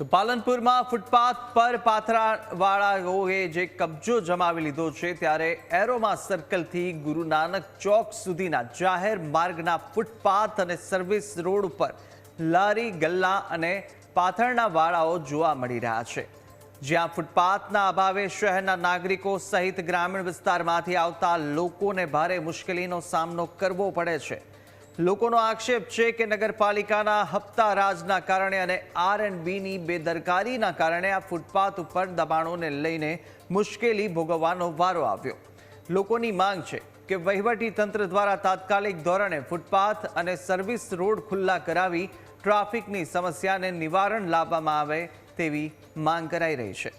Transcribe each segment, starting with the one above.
તો પાલનપુરમાં ફૂટપાથ પર પાથરાવાળાઓએ જે કબજો જમાવી લીધો છે, ત્યારે એરોમા સર્કલથી ગુરુ નાનક ચોક સુધીના જાહેર માર્ગના ફૂટપાથ અને સર્વિસ રોડ ઉપર લારી, ગલ્લા અને પાથરના વાળાઓ જોવા મળી રહ્યા છે. જ્યાં ફૂટપાથના અભાવે શહેરના નાગરિકો સહિત ગ્રામીણ વિસ્તારમાંથી આવતા લોકોને ભારે મુશ્કેલીનો સામનો કરવો પડે છે. લોકોનો આક્ષેપ છે કે નગરપાલિકાના હપ્તા રાજના કારણે અને આર એન્ડ બીની બેદરકારીના કારણે આ ફૂટપાથ ઉપર દબાણોને લઈને મુશ્કેલી ભોગવવાનો વારો આવ્યો. લોકોની માંગ છે કે વહીવટી તંત્ર દ્વારા તાત્કાલિક ધોરણે ફૂટપાથ અને સર્વિસ રોડ ખુલ્લા કરાવી ટ્રાફિકની સમસ્યાને નિવારણ લાવવામાં આવે તેવી માંગ કરાઈ રહી છે.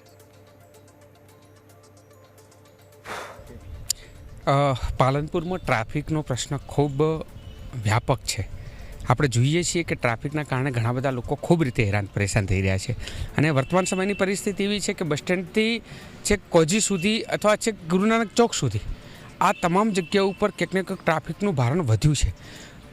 પાલનપુરમાં ટ્રાફિકનો પ્રશ્ન ખૂબ વ્યાપક છે. આપણે જોઈએ છીએ કે ટ્રાફિકના કારણે ઘણા બધા લોકો ખૂબ રીતે હેરાન પરેશાન થઈ રહ્યા છે. અને વર્તમાન સમયની પરિસ્થિતિ એવી છે કે બસ સ્ટેન્ડથી છેક કોજી સુધી અથવા છેક ગુરુનાનક ચોક સુધી આ તમામ જગ્યાઓ ઉપર ક્યાંક ને ક્યાંક ટ્રાફિકનું ભારણ વધ્યું છે.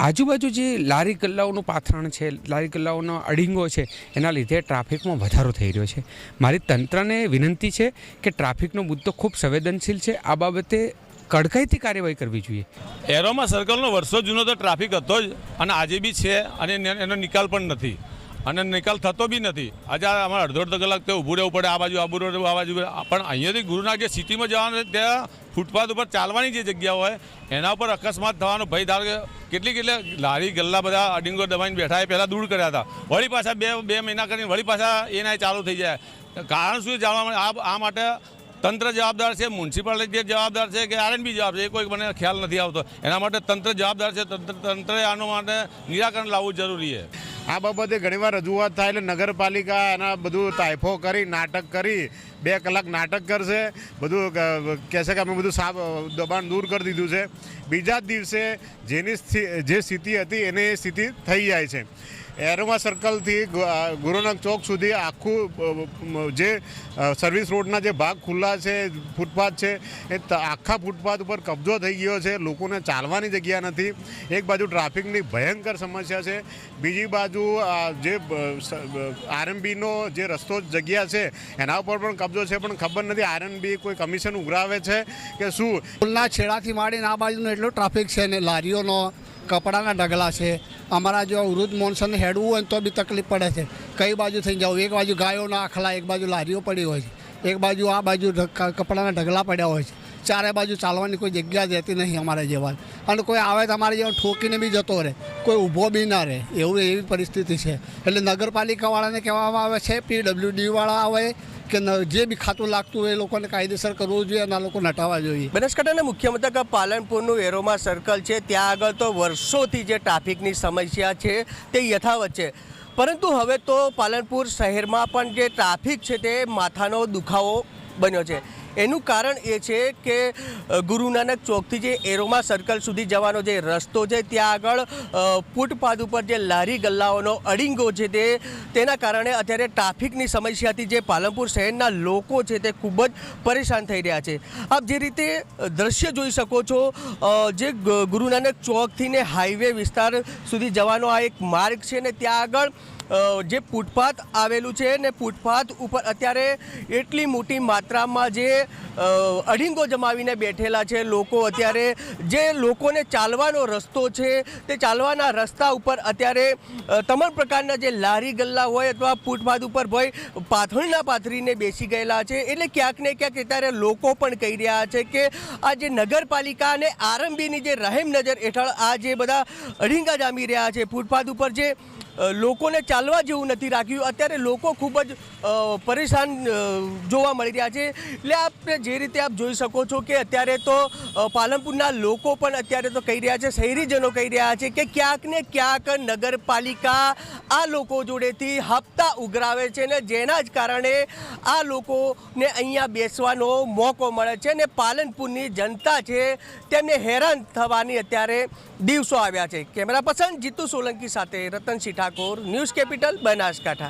આજુબાજુ જે લારી ગલ્લાઓનું પાથરણ છે, લારી ગલ્લાઓનો અડીંગો છે, એના લીધે ટ્રાફિકમાં વધારો થઈ રહ્યો છે. મારી તંત્રને વિનંતી છે કે ટ્રાફિકનો મુદ્દો ખૂબ સંવેદનશીલ છે. આ બાબતે કડકાઈથી કાર્યવાહી કરવી જોઈએ? એરોમાં સર્કલનો વર્ષો જૂનો તો ટ્રાફિક હતો જ. અને આજે બી છે અને એનો- નિકાલ પણ નથી. અને નિકાલ થતો બી નથી. આજે અમારે અડધો અડધો કલાક તે ઊભું રહેવું પડે, આ બાજુ આબુ રહેવું, આ બાજુ પણ અહીંયાથી ગુરુનાનક જે સિટીમાં જવાનું ત્યાં ફૂટપાથ ઉપર ચાલવાની જે જગ્યા હોય, એના ઉપર અકસ્માત થવાનો ભય ધારો કે કેટલી કેટલી લારી, ગલ્લા બધા અડિંગો દબાઈને બેઠા એ પહેલાં દૂર કર્યા હતા. વળી પાછા બે બે મહિના કરીને વળી પાછા એના ચાલુ થઈ જાય. કારણ શું જાણવા મળે? આ માટે તંત્ર જવાબદાર છે મ્યુનિસિપાલિટી જવાબદાર છે કે આરએનબી જવાબ છે, એ કોઈ મને ખ્યાલ નથી આવતો. એના માટે તંત્ર જવાબદાર છે, તંત્ર, તંત્રએ આનો માટે નિરાકરણ લાવવું જરૂરી છે. આ બાબતે ઘણીવાર રજૂઆત થાય એટલે નગરપાલિકા એના બધું તાયફો કરી, નાટક કરી, બે કલાક નાટક કરશે, બધું કહેશે કે અમે બધું સાફ દબાણ દૂર કરી દીધું છે. બીજા જ દિવસે જેની જે સ્થિતિ હતી, એની સ્થિતિ થઈ જાય છે. એરોમા સર્કલથી ગુરુનાનક ચોક સુધી આખું જે સર્વિસ રોડના જે ભાગ ખુલ્લા છે, ફૂટપાથ છે, એ આખા ફૂટપાથ ઉપર કબજો થઈ ગયો છે. લોકોને ચાલવાની જગ્યા નથી. એક બાજુ ટ્રાફિકની ભયંકર સમસ્યા છે. બીજી બાજુ જે આરએમબીનો જે રસ્તો જગ્યા છે, એના ઉપર પણ કબજો છે. પણ ખબર નથી આરએમબી કોઈ કમિશન ઉઘરાવે છે કે શું? પુલના છેડાથી માંડીને આ બાજુનો એટલો ટ્રાફિક છે ને, લારીઓનો, કપડાના ઢગલા છે અમારા જો વૃદ્ધ મોનસન હેડવું હોય તો બી તકલીફ પડે છે. કઈ બાજુ થઈ જાવ એક બાજુ ગાયોના આખલા, એક બાજુ લારીઓ પડી હોય છે. એક બાજુ આ બાજુ કપડાના ઢગલા પડ્યા હોય છે. ચારે બાજુ ચાલવાની કોઈ જગ્યા જ રહેતી નહીં અમારા જેવા. અને કોઈ આવે તો અમારે જેવા ઠોકીને બી જતો રહે. કોઈ ઊભો બી ના રહે. એવું એવી પરિસ્થિતિ છે. એટલે નગરપાલિકાવાળાને કહેવામાં આવે છે, પીડબ્લ્યુડીવાળા આવે કે જે બી ખાતું લાગતું હોય એ લોકોને કાયદેસર કરવું જોઈએ અને આ લોકો નટાવવા જોઈએ. બનાસકાંઠાના મુખ્ય મથક પાલનપુરનું એરોમાં સર્કલ છે. ત્યાં આગળ તો વર્ષોથી જે ટ્રાફિકની સમસ્યા છે તે યથાવત છે. પરંતુ હવે તો પાલનપુર શહેરમાં પણ જે ટ્રાફિક છે તે માથાનો દુખાવો બન્યો છે. એનું કારણ એ છે કે ગુરુનાનક ગુરુ નાનક ચોકથી જે એરોમા સર્કલ સુધી જવાનો જે રસ્તો છે, ત્યાં આગળ ફૂટપાથ ઉપર જે લારી ગલ્લાઓનો અડીંગો છે તે, તેના કારણે અત્યારે ટ્રાફિકની સમસ્યાથી જે પાલનપુર શહેરના લોકો છે તે ખૂબ જ પરેશાન થઈ રહ્યા છે. આપ જે રીતે દ્રશ્ય જોઈ શકો છો જે ગુરુનાનક ગુરુ નાનક ચોકથી ને હાઈવે વિસ્તાર સુધી જવાનો આ એક માર્ગ છે ને ત્યાં આગળ જે ફૂટપાથ આવેલું છે ને ફૂટપાથ ઉપર અત્યારે એટલી મોટી માત્રામાં જે અઢીંગો જમાવીને બેઠેલા છે લોકો અત્યારે. જે લોકોને ચાલવાનો રસ્તો છે તે ચાલવાના રસ્તા ઉપર અત્યારે તમામ પ્રકારના જે લારી ગલ્લા હોય અથવા ફૂટપાથ ઉપર હોય પાથળના પાથરીને બેસી ગયેલા છે. એટલે ક્યાંક ને ક્યાંક અત્યારે લોકો પણ કહી રહ્યા છે કે આ જે નગરપાલિકા અને આરંભીની જે રહેમ નજર હેઠળ આ જે બધા અઢીંગા જામી રહ્યા છે ફૂટપાથ ઉપર જે લોકોને ચાલવા જેવું નથી રાખ્યું. અત્યારે લોકો ખૂબ જ પરેશાન જોવા મળી રહ્યા છે. એટલે આપણે જે રીતે આપ જોઈ શકો છો કે અત્યારે તો પાલનપુરના લોકો પણ અત્યારે તો કહી રહ્યા છે, શહેરીજનો કહી રહ્યા છે કે ક્યાંક ને ક્યાંક નગરપાલિકા આ લોકો જોડેથી હપ્તા ઉઘરાવે છે ને જેના જ કારણે આ લોકોને અહીંયા બેસવાનો મોકો મળે છે ને પાલનપુરની જનતા છે તેમને હેરાન થવાની અત્યારે દિવસો આવ્યા છે. કેમેરા પર્સન જીતુ સોલંકી સાથે રતનસિંહ ઠાકોર, ન્યૂઝ કેપિટલ, બનાસકાંઠા.